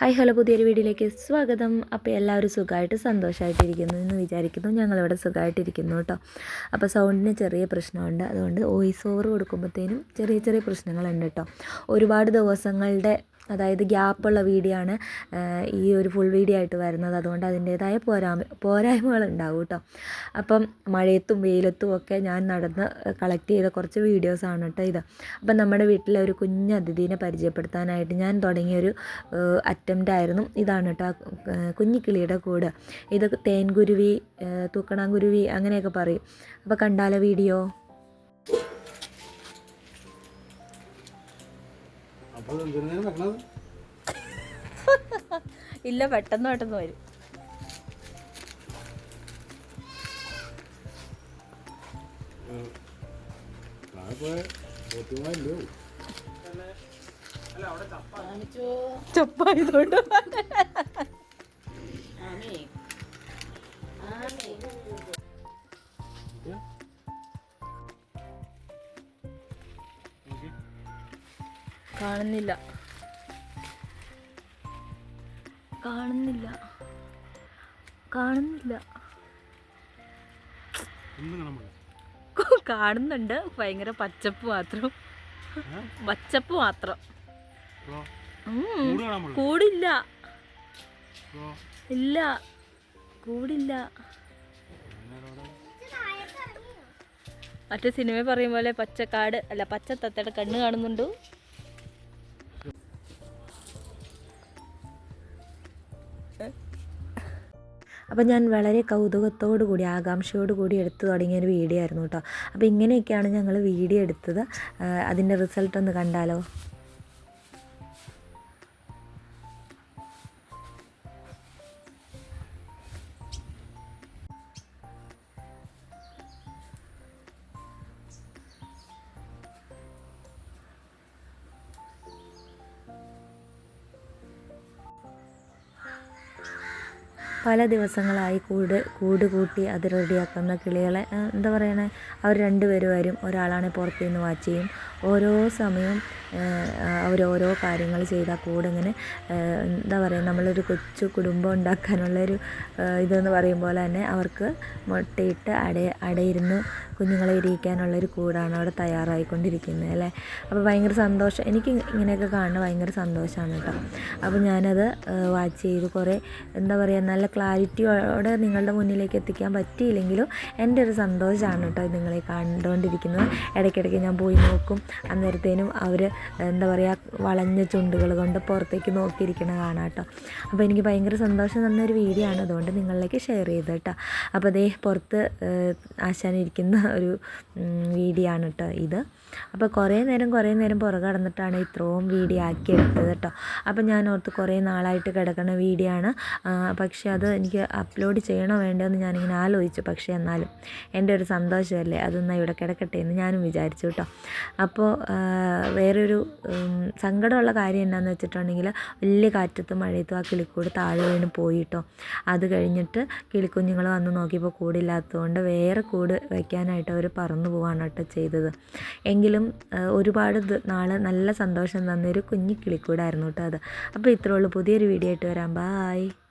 Hi hello പുതിയൊരു വീഡിയോയിലേക്ക് സ്വാഗതം. അപ്പോൾ എല്ലാവരും സുഖമായിട്ട് സന്തോഷമായിട്ടിരിക്കുന്നു എന്ന് വിചാരിക്കുന്നു. ഞങ്ങളിവിടെ സുഖമായിട്ടിരിക്കുന്നു കേട്ടോ. അപ്പോൾ സൗണ്ടിന് ചെറിയ പ്രശ്നമുണ്ട്. അതുകൊണ്ട് വോയിസ് ഓവർ കൊടുക്കുമ്പോഴത്തേനും ചെറിയ ചെറിയ പ്രശ്നങ്ങളുണ്ട് കേട്ടോ. ഒരുപാട് ദിവസങ്ങളുടെ അതായത് ഗ്യാപ്പുള്ള വീഡിയോ ആണ് ഈ ഒരു ഫുൾ വീഡിയോ ആയിട്ട് വരുന്നത്. അതുകൊണ്ട് അതിന്റേതായ പോരാമ പോരായ്മകൾ ഉണ്ടാവും കേട്ടോ. അപ്പം മഴയത്തും വെയിലത്തും ഒക്കെ ഞാൻ നടന്ന് കളക്ട് ചെയ്ത കുറച്ച് വീഡിയോസാണ് കേട്ടോ ഇത്. അപ്പം നമ്മുടെ വീട്ടിലെ ഒരു കുഞ്ഞ് അതിഥീനെ പരിചയപ്പെടുത്താനായിട്ട് ഞാൻ തുടങ്ങിയൊരു അറ്റംപ്റ്റ് ആയിരുന്നു. ഇതാണ് കേട്ടോ കുഞ്ഞിക്കിളിയുടെ കൂട്. ഇത് തേൻകുരുവി തൂക്കണാങ്കുരുവി അങ്ങനെയൊക്കെ പറയും. അപ്പോൾ കണ്ടാലോ വീഡിയോ? ഇല്ല പെട്ടെന്ന് പെട്ടെന്ന് വരും. ചപ്പായതുകൊണ്ട് കാണുന്നില്ല. കാണുന്നില്ല. കാണുന്നില്ല. കാണുന്നുണ്ട്. ഭയങ്കര പച്ചപ്പ് മാത്രം. പച്ചപ്പ് മാത്രം. കൂടില്ല. ഇല്ല. കൂടില്ല. മറ്റേ സിനിമ പറയും പോലെ പച്ചക്കാട് അല്ല പച്ച തത്തയുടെ കണ്ണ് കാണുന്നുണ്ട്. അപ്പം ഞാൻ വളരെ കൗതുകത്തോടു കൂടി ആകാംക്ഷയോടു കൂടി എടുത്തു തുടങ്ങിയ ഒരു വീഡിയോ ആയിരുന്നു കേട്ടോ. അപ്പോൾ ഇങ്ങനെയൊക്കെയാണ് ഞങ്ങൾ വീഡിയോ എടുത്തത്. അതിന്റെ റിസൾട്ട് ഒന്ന് കണ്ടാലോ? പല ദിവസങ്ങളായി കൂട് കൂട് കൂട്ടി അത് റെഡിയാക്കുന്ന കിളികളെ എന്താ പറയണേ? അവർ രണ്ടുപേരും വരും. ഒരാളാണ് പുറത്തു നിന്ന് വാച്ച് ചെയ്യും. ഓരോ സമയവും അവർ ഓരോ കാര്യങ്ങൾ ചെയ്താൽ കൂടെ ഇങ്ങനെ എന്താ പറയുക നമ്മളൊരു കൊച്ചു കുടുംബം ഉണ്ടാക്കാനുള്ളൊരു ഇതെന്ന് പറയും പോലെ തന്നെ അവർക്ക് മുട്ടയിട്ട് അട അടയിരുന്ന് കുഞ്ഞുങ്ങളെ ഇരിക്കാനുള്ളൊരു കൂടാണ് അവിടെ തയ്യാറായിക്കൊണ്ടിരിക്കുന്നത് അല്ലേ? അപ്പോൾ ഭയങ്കര സന്തോഷം. എനിക്ക് ഇങ്ങനെയൊക്കെ കാണുന്നത് ഭയങ്കര സന്തോഷമാണ് കേട്ടോ. അപ്പോൾ ഞാനത് വാച്ച് ചെയ്ത് കുറേ എന്താ പറയുക നല്ല ക്ലാരിറ്റിയോടെ നിങ്ങളുടെ മുന്നിലേക്ക് എത്തിക്കാൻ പറ്റിയില്ലെങ്കിലും എന്റെ ഒരു സന്തോഷമാണ് കേട്ടോ നിങ്ങളെ കണ്ടുകൊണ്ടിരിക്കുന്നത്. ഇടയ്ക്കിടയ്ക്ക് ഞാൻ പോയി നോക്കും. അന്നേരത്തേനും അവർ എന്താ പറയുക വളഞ്ഞ ചുണ്ടുകൾ കൊണ്ട് പുറത്തേക്ക് നോക്കിയിരിക്കണ കാണാം കേട്ടോ. അപ്പോൾ എനിക്ക് ഭയങ്കര സന്തോഷം തന്നൊരു വീഡിയോ ആണ്. അതുകൊണ്ട് നിങ്ങളിലേക്ക് ഷെയർ ചെയ്ത് കേട്ടോ. അപ്പോൾ അതേ പുറത്ത് ആശാനിരിക്കുന്ന ഒരു വീഡിയോ ആണ് കേട്ടോ ഇത്. അപ്പോൾ കുറേ നേരം കുറേ നേരം പുറകെ കടന്നിട്ടാണ് ഇത്രയും വീഡിയോ ആക്കി എടുത്തത് കേട്ടോ അപ്പോൾ ഞാൻ ഓർത്ത് കുറേ നാളായിട്ട് കിടക്കുന്ന വീഡിയോ ആണ്. പക്ഷേ അത് എനിക്ക് അപ്ലോഡ് ചെയ്യണോ വേണ്ടതെന്ന് ഞാനിങ്ങനെ ആലോചിച്ചു. പക്ഷേ എന്നാലും എന്റെ ഒരു സന്തോഷമല്ലേ? അതൊന്ന് ഇവിടെ കിടക്കട്ടെ എന്ന് ഞാനും വിചാരിച്ചു കേട്ടോ അപ്പോൾ വേറൊരു സങ്കടമുള്ള കാര്യം എന്താണെന്ന് വെച്ചിട്ടുണ്ടെങ്കിൽ വലിയ കാറ്റത്തും മഴയത്തും ആ കിളിക്കൂട് താഴെ വീണ് പോയി കേട്ടോ അത് കഴിഞ്ഞിട്ട് കിളിക്കുഞ്ഞുങ്ങൾ വന്ന് നോക്കിയപ്പോൾ കൂടില്ലാത്തതുകൊണ്ട് വേറെ കൂട് വയ്ക്കാനായിട്ട് അവർ പറന്നു പോവാണ് ചെയ്തത്. എങ്കിലും ഒരുപാട് നാൾ നല്ല സന്തോഷം തന്നൊരു കുഞ്ഞു കിളിക്കൂടായിരുന്നു കേട്ടോ അത് അപ്പോൾ ഇത്രയുള്ളൂ പുതിയൊരു വീഡിയോ ആയിട്ട് വരാം. ബായ്.